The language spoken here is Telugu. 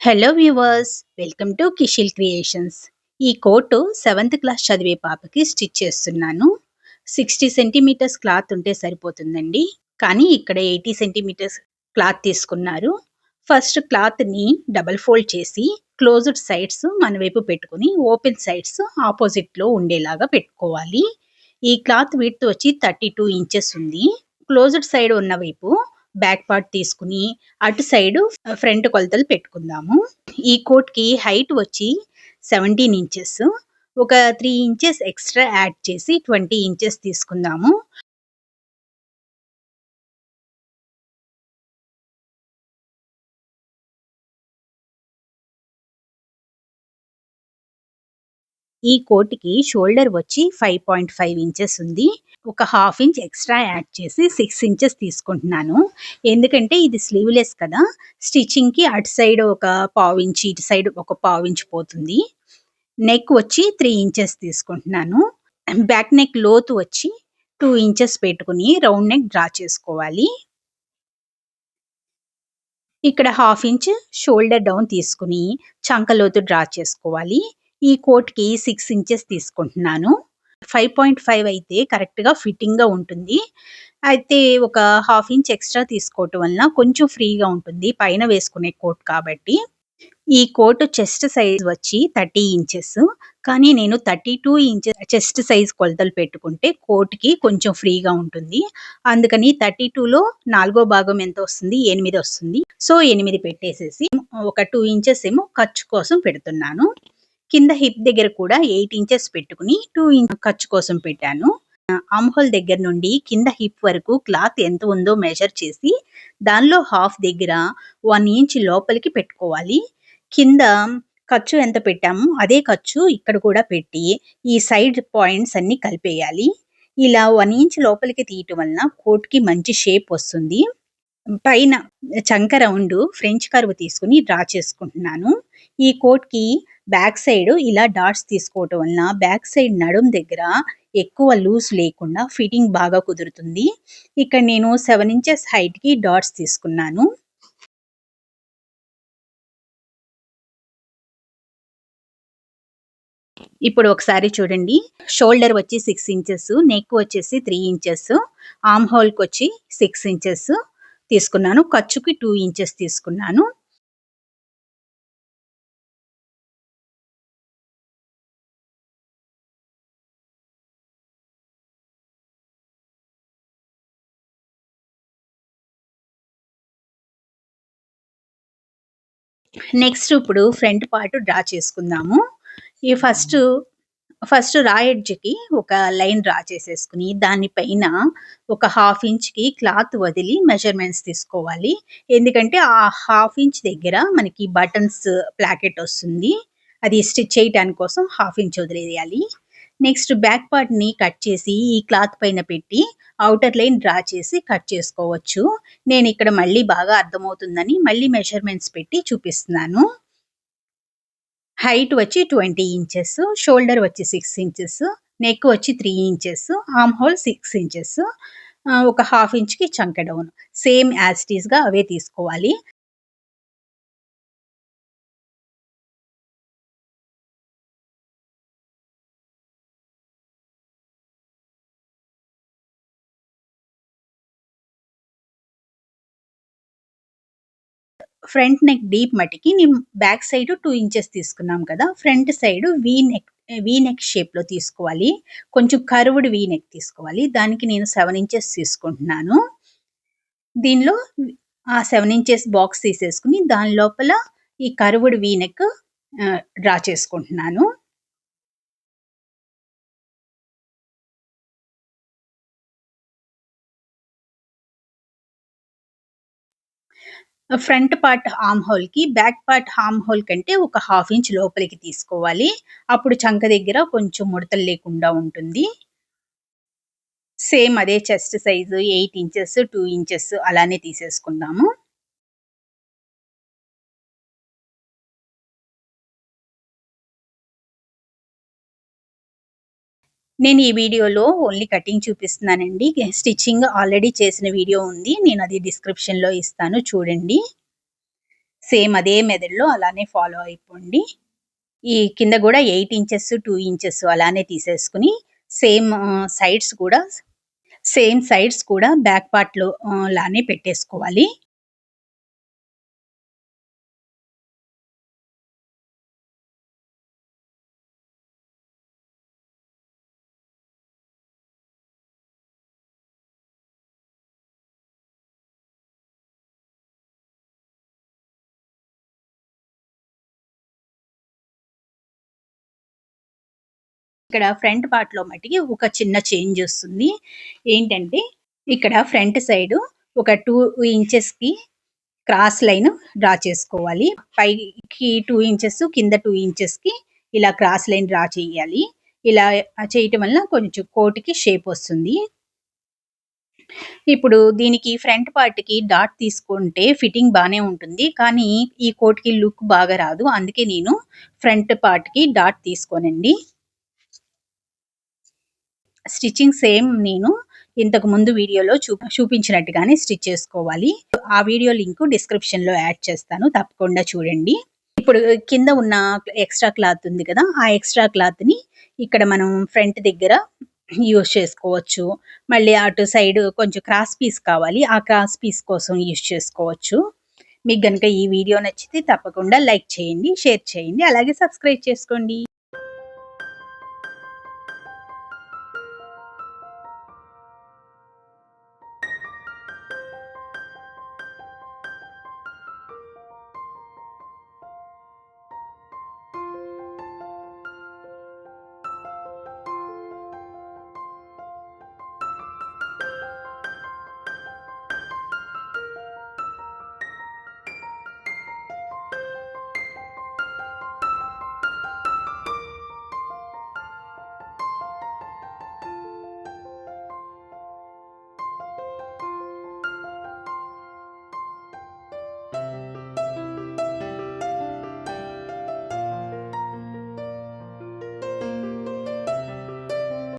Hello viewers welcome to Kishil creations ఈ కోటు సెవెంత్ క్లాస్ చదివే పాపకి స్టిచ్ చేస్తున్నాను. సిక్స్టీ సెంటీమీటర్స్ క్లాత్ ఉంటే సరిపోతుందండి. కానీ ఇక్కడ ఎయిటీ సెంటీమీటర్స్ క్లాత్ తీసుకున్నారు. ఫస్ట్ క్లాత్ని డబల్ ఫోల్డ్ చేసి క్లోజ్డ్ సైడ్స్ మన వైపు పెట్టుకుని ఓపెన్ సైడ్స్ ఆపోజిట్లో ఉండేలాగా పెట్టుకోవాలి. ఈ క్లాత్ విడ్త్ వచ్చి థర్టీ టూ ఇంచెస్ ఉంది. క్లోజ్డ్ సైడ్ ఉన్న వైపు బ్యాక్ పార్ట్ తీసుకుని అటు సైడ్ ఫ్రంట్ కొలతలు పెట్టుకుందాము. ఈ కోట్కి హైట్ వచ్చి సెవెంటీన్ ఇంచెస్. ఒక త్రీ ఇంచెస్ ఎక్స్ట్రా యాడ్ చేసి ట్వంటీ ఇంచెస్ తీసుకుందాము. ఈ కోట్కి షోల్డర్ వచ్చి ఫైవ్ పాయింట్ ఫైవ్ ఇంచెస్ ఉంది. ఒక హాఫ్ ఇంచ్ ఎక్స్ట్రా యాడ్ చేసి సిక్స్ ఇంచెస్ తీసుకుంటున్నాను. ఎందుకంటే ఇది స్లీవ్లెస్ కదా. స్టిచ్చింగ్కి అటు సైడ్ ఒక పావు ఇంచ్ ఇటు సైడ్ ఒక పావు ఇంచ్ పోతుంది. నెక్ వచ్చి త్రీ ఇంచెస్ తీసుకుంటున్నాను. బ్యాక్ నెక్ లోతు వచ్చి టూ ఇంచెస్ పెట్టుకుని రౌండ్ నెక్ డ్రా చేసుకోవాలి. ఇక్కడ హాఫ్ ఇంచ్ షోల్డర్ డౌన్ తీసుకుని చంకలోతు డ్రా చేసుకోవాలి. ఈ కోట్కి సిక్స్ ఇంచెస్ తీసుకుంటున్నాను. ఫైవ్ పాయింట్ ఫైవ్ అయితే కరెక్ట్గా ఫిట్టింగ్గా ఉంటుంది. అయితే ఒక హాఫ్ ఇంచ్ ఎక్స్ట్రా తీసుకోవటం వలన కొంచెం ఫ్రీగా ఉంటుంది. పైన వేసుకునే కోట్ కాబట్టి. ఈ కోట్ చెస్ట్ సైజ్ వచ్చి థర్టీ ఇంచెస్ కానీ నేను thirty two inches chest size కొలతలు పెట్టుకుంటే కోట్కి కొంచెం ఫ్రీగా ఉంటుంది. అందుకని థర్టీ టూలో నాలుగో భాగం ఎంత వస్తుంది? ఎనిమిది వస్తుంది. సో ఎనిమిది పెట్టేసేసి ఒక టూ ఇంచెస్ ఏమో ఖర్చు కోసం పెడుతున్నాను. కింద హిప్ దగ్గర కూడా ఎయిట్ ఇంచెస్ పెట్టుకుని టూ ఇంచ్ ఖర్చు కోసం పెట్టాను. ఆమ్హోల్ దగ్గర నుండి కింద హిప్ వరకు క్లాత్ ఎంత ఉందో మెజర్ చేసి దానిలో హాఫ్ దగ్గర వన్ ఇంచ్ లోపలికి పెట్టుకోవాలి. కింద ఖర్చు ఎంత పెట్టామో అదే ఖర్చు ఇక్కడ కూడా పెట్టి ఈ సైడ్ పాయింట్స్ అన్ని కలిపేయాలి. ఇలా వన్ ఇంచ్ లోపలికి తీయటం వలన కోట్కి మంచి షేప్ వస్తుంది. పైన చంక రౌండ్ ఫ్రెంచ్ కర్వ్ తీసుకుని డ్రా చేసుకుంటున్నాను. ఈ కోట్కి బ్యాక్ సైడ్ ఇలా డాట్స్ తీసుకోవటం వలన బ్యాక్ సైడ్ నడుం దగ్గర ఎక్కువ లూజ్ లేకుండా ఫిట్టింగ్ బాగా కుదురుతుంది. ఇక్కడ నేను సెవెన్ ఇంచెస్ హైట్కి డాట్స్ తీసుకున్నాను. ఇప్పుడు ఒకసారి చూడండి. షోల్డర్ వచ్చి సిక్స్ ఇంచెస్ నెక్ వచ్చేసి త్రీ ఇంచెస్ ఆమ్ హోల్కి వచ్చి సిక్స్ ఇంచెస్ తీసుకున్నాను. ఖర్చుకి టూ ఇంచెస్ తీసుకున్నాను. నెక్స్ట్ ఇప్పుడు ఫ్రంట్ పార్ట్ డ్రా చేసుకుందాము. ఈ ఫస్ట్ ఫస్ట్ రా ఎడ్జ్కి ఒక లైన్ డ్రా చేసేసుకుని దానిపైన ఒక హాఫ్ ఇంచ్కి క్లాత్ వదిలి మెజర్మెంట్స్ తీసుకోవాలి. ఎందుకంటే ఆ హాఫ్ ఇంచ్ దగ్గర మనకి బటన్స్ ప్లాకెట్ వస్తుంది. అది స్టిచ్ చేయడానికి కోసం హాఫ్ ఇంచ్ వదిలేయాలి. నెక్స్ట్ బ్యాక్ పార్ట్ని కట్ చేసి ఈ క్లాత్ పైన పెట్టి అవుటర్ లైన్ డ్రా చేసి కట్ చేసుకోవచ్చు. నేను ఇక్కడ మళ్ళీ బాగా అర్థమవుతుందని మళ్ళీ మెజర్మెంట్స్ పెట్టి చూపిస్తున్నాను. హైట్ వచ్చి ట్వంటీ ఇంచెస్ షోల్డర్ వచ్చి సిక్స్ ఇంచెస్ నెక్ వచ్చి three inches arm hole six inches ఒక హాఫ్ ఇంచ్కి చంక డౌన్ సేమ్ యాజ్ అవే తీసుకోవాలి. ఫ్రంట్ నెక్ డీప్ మట్టికి నేను బ్యాక్ సైడ్ టూ ఇంచెస్ తీసుకున్నాం కదా. Front side V neck V neck షేప్లో తీసుకోవాలి. కొంచెం కరువుడ్ వీ నెక్ తీసుకోవాలి. దానికి నేను సెవెన్ ఇంచెస్ తీసుకుంటున్నాను. దీనిలో ఆ సెవెన్ ఇంచెస్ బాక్స్ తీసేసుకుని దాని లోపల ఈ కరువుడ్ వీ నెక్ డ్రా చేసుకుంటున్నాను. ఫ్రంట్ పార్ట్ హామ్ హోల్కి బ్యాక్ పార్ట్ హామ్ హోల్ కంటే ఒక హాఫ్ ఇంచ్ లోపలికి తీసుకోవాలి. అప్పుడు చంక దగ్గర కొంచెం ముడతలు లేకుండా ఉంటుంది. సేమ్ అదే chest size eight inches two inches అలానే తీసేసుకుందాము. నేను ఈ వీడియోలో ఓన్లీ కటింగ్ చూపిస్తున్నానండి. స్టిచ్చింగ్ ఆల్రెడీ చేసిన వీడియో ఉంది. నేను అది డిస్క్రిప్షన్లో ఇస్తాను. చూడండి. సేమ్ అదే మెథడ్లో అలానే ఫాలో అయిపోండి. ఈ కింద కూడా ఎయిట్ ఇంచెస్ టూ ఇంచెస్ అలానే తీసేసుకుని సేమ్ సైడ్స్ కూడా సేమ్ సైడ్స్ కూడా బ్యాక్ పార్ట్లో లానే పెట్టేసుకోవాలి. ఇక్కడ ఫ్రంట్ పార్ట్లో మటుకి ఒక చిన్న చేంజ్ వస్తుంది. ఏంటంటే ఇక్కడ ఫ్రంట్ సైడ్ ఒక టూ ఇంచెస్కి క్రాస్ లైన్ డ్రా చేసుకోవాలి. పైకి టూ ఇంచెస్ కింద టూ ఇంచెస్కి ఇలా క్రాస్ లైన్ డ్రా చేయాలి. ఇలా చేయటం వల్ల కొంచెం కోటికి షేప్ వస్తుంది. ఇప్పుడు దీనికి ఫ్రంట్ పార్ట్కి డాట్ తీసుకుంటే ఫిట్టింగ్ బాగానే ఉంటుంది. కానీ ఈ కోట్కి లుక్ బాగా రాదు. అందుకే నేను ఫ్రంట్ పార్ట్కి డాట్ తీసుకోనండి. స్టిచ్చింగ్ సేమ్ నేను ఇంతకు ముందు వీడియోలో చూ చూపించినట్టుగానే స్టిచ్ చేసుకోవాలి. ఆ వీడియో లింక్ డిస్క్రిప్షన్లో యాడ్ చేస్తాను. తప్పకుండా చూడండి. ఇప్పుడు కింద ఉన్న ఎక్స్ట్రా క్లాత్ ఉంది కదా ఆ ఎక్స్ట్రా క్లాత్ని ఇక్కడ మనం ఫ్రంట్ దగ్గర యూస్ చేసుకోవచ్చు. మళ్ళీ అటు సైడ్ కొంచెం క్రాస్ పీస్ కావాలి ఆ క్రాస్ పీస్ కోసం యూస్ చేసుకోవచ్చు. మీకు కనుక ఈ వీడియో నచ్చితే తప్పకుండా లైక్ చేయండి షేర్ చేయండి అలాగే సబ్స్క్రైబ్ చేసుకోండి.